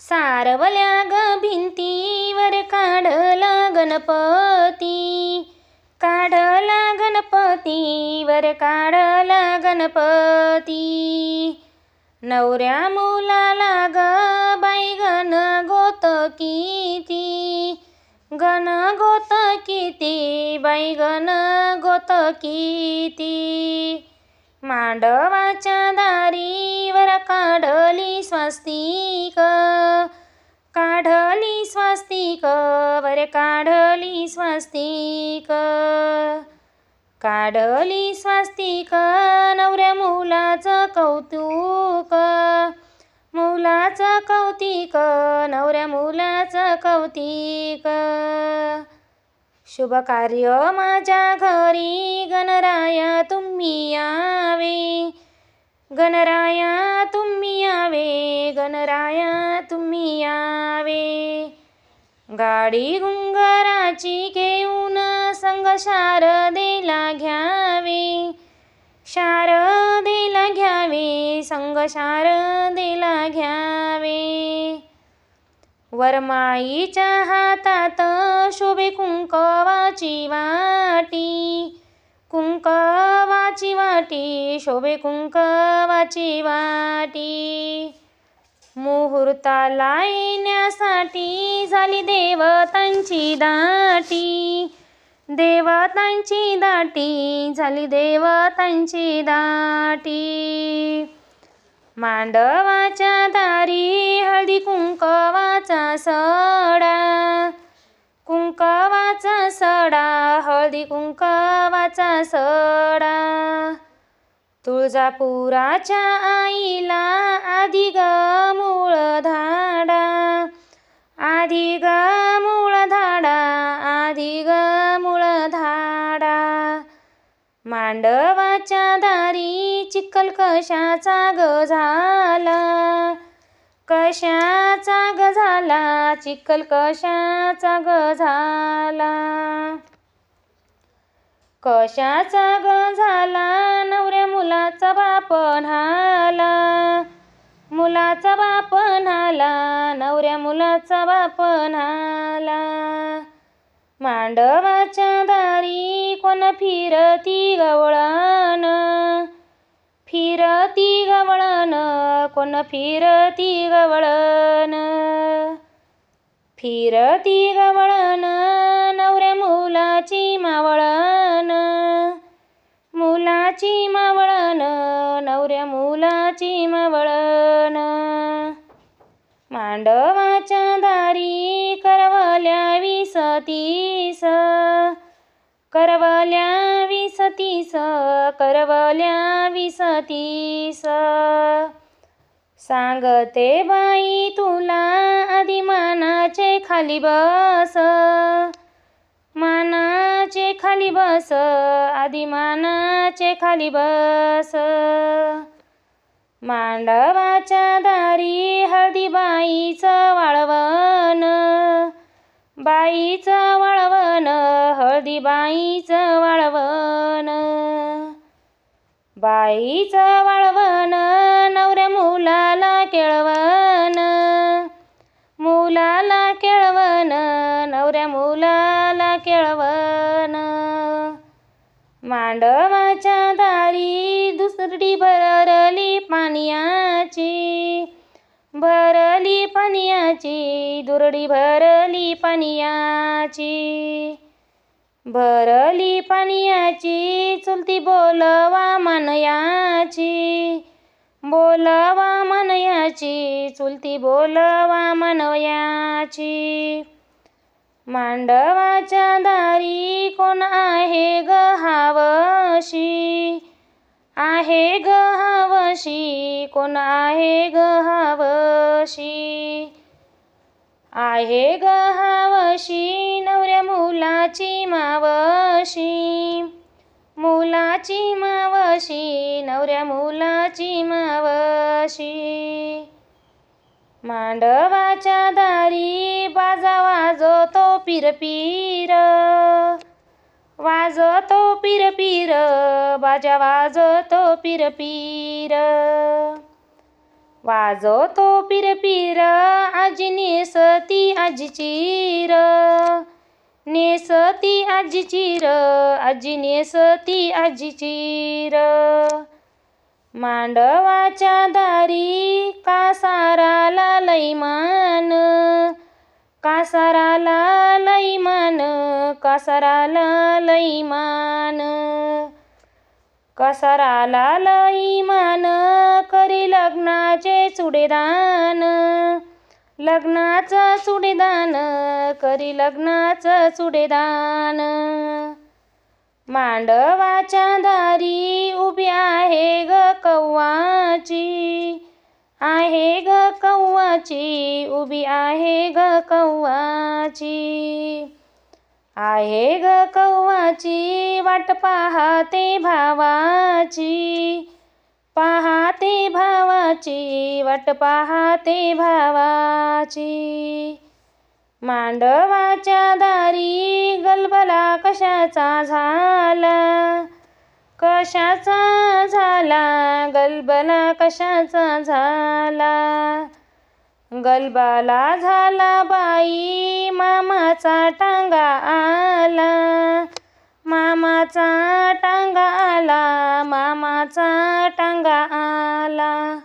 सारवल्या ग भिंतीवर काढला गणपती. काढला गणपतीवर काढला गणपती. नवऱ्या मुलाला ग बाई गण गोत किती. गण गोत किती बाई गण गोत किती. मांडवाच्या दारीवर काढली स्वस्ती. वर काढली स्वस्तिक. काढली स्वस्तिक नवऱ्या मुलाचं कौतुक. मुलाचं कौतिक नवऱ्या मुलाचं कौतिक. शुभ कार्य माझ्या घरी गणराया तुम्ही यावे. गणराया तुम्ही यावे गणराया तुम्ही यावे. गाडी गुंगराची घेऊन संग शारदेला घ्यावे. शारदेला घ्यावे संग शारदेला घ्यावे. वरमाईच्या हातात शोभे कुंकवाची वाटी. कुंकवाची वाटी शोभे कुंकवाची वाटी. मुहूर्ताला येण्यासाठी झाली देवतांची दाटी. देवतांची दाटी झाली देवतांची दाटी. मांडवाच्या दारी हळदी कुंकवाचा सडा. कुंकवाचा सडा हळदी कुंकवाचा सडा. तुळजापुराच्या आईला आधी ग मूळ धाडा. आधी ग मूळ धाडा आधी ग मूळ धाडा. मांडवाच्या दारी चिखल कशाचा ग झाला? कशाचा ग झाला? चिखल कशाचा ग झाला? कशाचा ग झाला नवऱ्या मुलाचा बाप न्हाला मुलाचा बाप न्हाला नवऱ्या मुलाचा बाप न्हाला मांडवाच्या दारी कोण फिरती गवळण? फिरती गवळण. कोण फिरती गवळण? फिरती गवळण. विसतीस करवल्या विसतीस करवल्या विसतीस सांगते बाई तुला आधी मानाचे खाली बस. मानाचे खाली बस आधी मानाचे खाली बस. मांडवाच्या दारी हळदीबाईचं वाळवं बाईचं वाळवण हळदीबाईचं वाळवण. बाईचं वाळवण नवऱ्या मुलाला केळवण. मुलाला केळवण नवऱ्या मुलाला केळवण. मांडवाच्या दारी दुसरी भरली पाण्याची भरली पाण्याची दुरडी भरली पाण्याची भरली पाण्याची चुलती बोलवा मनयाची. बोलवा मनयाची चुलती बोलवा मनयाची. मांडवाच्या दारी कोण आहे ग हावशी? आहे ग हावशी? कोण आहे गहावशी? आहे गहावशी नवऱ्या मुलाची मावशी. मुलाची मावशी नवऱ्या मुलाची मावशी. मांडवाच्या दारी बाजा वाजवतो पिरपीर. वाजतो पिरपीर बाजा वाजतो पिरपीर. पीर वाजतो पीर पीर आजी नेसती आजीची र नेसती आजीची र आजी नेसती आजीची र मांडवाच्या दारी कासाराला लैमान कासाराला लैमान कासाराला लैमान कासाराला लईमान करी चुडेदान लग्नाचं चुडेदान करी लग्नाचं चुडेदान मांडवाच्या दारी उभी आहे ग कव्वाची. आहे ग कव्वाची उभी आहे ग कव्वाची. आहे ग कव्वाची वाट पाहते भावाची. पाहाते भावाची वाट पाहाते भावाची. मांडवाच्या दारी गलबला कशाचा झाला? कशाचा झाला? गलबला कशाचा झाला? गलबाला झाला बाई मामाचा टांगा आला. मामाचा टांगा आला मामाचा टांगा आला.